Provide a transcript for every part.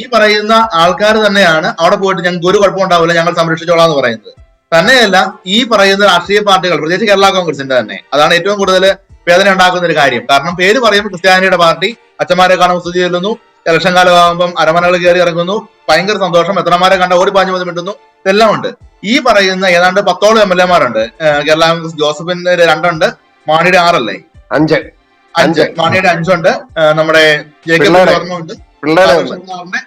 ഈ പറയുന്ന ആൾക്കാർ തന്നെയാണ് അവിടെ പോയിട്ട് ഞങ്ങൾക്ക് ഒരു കുഴപ്പം ഉണ്ടാവില്ല ഞങ്ങൾ സംരക്ഷിച്ചോളാം എന്ന് പറയുന്നത്. തന്നെയല്ല ഈ പറയുന്ന രാഷ്ട്രീയ പാർട്ടികൾ പ്രത്യേകിച്ച് കേരള കോൺഗ്രസിന്റെ തന്നെ അതാണ് ഏറ്റവും കൂടുതൽ വേദന ഉണ്ടാക്കുന്ന ഒരു കാര്യം. കാരണം പേര് പറയുമ്പോൾ ക്രിസ്ത്യാനിയുടെ പാർട്ടി അച്ഛന്മാരെ കാണാൻ സ്തുതി ചെല്ലുന്നു ഇലക്ഷൻ കാലമാകുമ്പം അരമനകൾ കയറി ഇറങ്ങുന്നു ഭയങ്കര സന്തോഷം എത്രമാരെ കണ്ട ഓടി പാഞ്ഞു വന്ന് മിണ്ടുന്നു ഇതെല്ലാം ഉണ്ട്. ഈ പറയുന്ന ഏതാണ്ട് പത്തോളം എം എൽ എമാരുണ്ട് കേരള കോൺഗ്രസ് ജോസഫിന്റെ രണ്ടുണ്ട് മാണിയുടെ ആറല്ലേ? അഞ്ച്. അഞ്ച്. മാണിയുടെ അഞ്ചുണ്ട്. നമ്മുടെ ജേക്കബ് പിള്ളേരെ. ഒരെണ്ണമുണ്ട് പിള്ളേരെ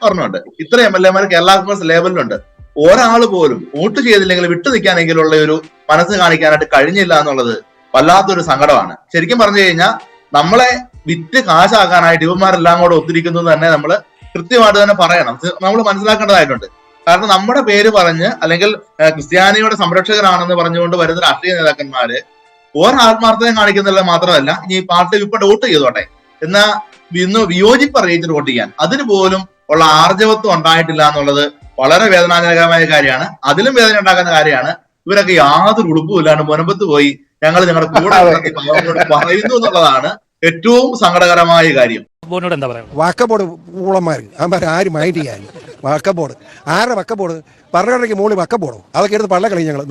ഓർമ്മയുണ്ട് ഇത്ര എം എൽ എമാർ കേരള കോൺഗ്രസ് ലേബലിലുണ്ട്. ഒരാൾ പോലും വോട്ട് ചെയ്തില്ലെങ്കിൽ വിട്ടു നിൽക്കാനെങ്കിലുള്ള ഒരു മനസ്സ് കാണിക്കാനായിട്ട് കഴിഞ്ഞില്ല എന്നുള്ളത് വല്ലാത്തൊരു സങ്കടമാണ്. ശരിക്കും പറഞ്ഞു കഴിഞ്ഞാൽ നമ്മളെ വിറ്റ് കാശാക്കാനായിട്ട് ഇവന്മാരെല്ലാം കൂടെ ഒത്തിരിക്കുന്നു തന്നെ നമ്മൾ കൃത്യമായിട്ട് തന്നെ പറയണം. നമ്മൾ മനസ്സിലാക്കേണ്ടതായിട്ടുണ്ട്. കാരണം നമ്മുടെ പേര് പറഞ്ഞ് അല്ലെങ്കിൽ ക്രിസ്ത്യാനിയുടെ സംരക്ഷകരാണെന്ന് പറഞ്ഞുകൊണ്ട് വരുന്ന രാഷ്ട്രീയ നേതാക്കന്മാര് ഓരോ ആത്മാർത്ഥതയും കാണിക്കുന്നില്ല മാത്രമല്ല ഇനി പാർട്ടി ഇപ്പൊ വോട്ട് ചെയ്തോട്ടെ. എന്നാ വിയോജിപ്പ് അറിയിച്ചിട്ട് വോട്ട് ചെയ്യാൻ അതിന് പോലും ഉള്ള ആർജവത്വം ഉണ്ടായിട്ടില്ല എന്നുള്ളത് വളരെ വേദനാജനകമായ കാര്യമാണ്. അതിലും വേദന ഉണ്ടാക്കുന്ന കാര്യമാണ്. ഇവരൊക്കെ യാതൊരു ഉടുപ്പുമില്ലാണ്ട് മുനമ്പത്ത് പോയി ഞങ്ങൾ ഞങ്ങളുടെ കൂടെ പറയുന്നു എന്നുള്ളതാണ് ഏറ്റവും സങ്കടകരമായ കാര്യം. വാക്കബോർഡ് എന്താ പറയുക വക്കബോർഡ് ഊളന്മാർ ആര് മൈൻഡ് ചെയ്യാൻ വക്കബോർഡ്. ആരുടെ വക്കബോർഡ്? പറഞ്ഞിടയ്ക്ക് മുകളിൽ വക്കബോർഡോ? അതൊക്കെ എടുത്ത് പള്ള കളി ഞങ്ങൾ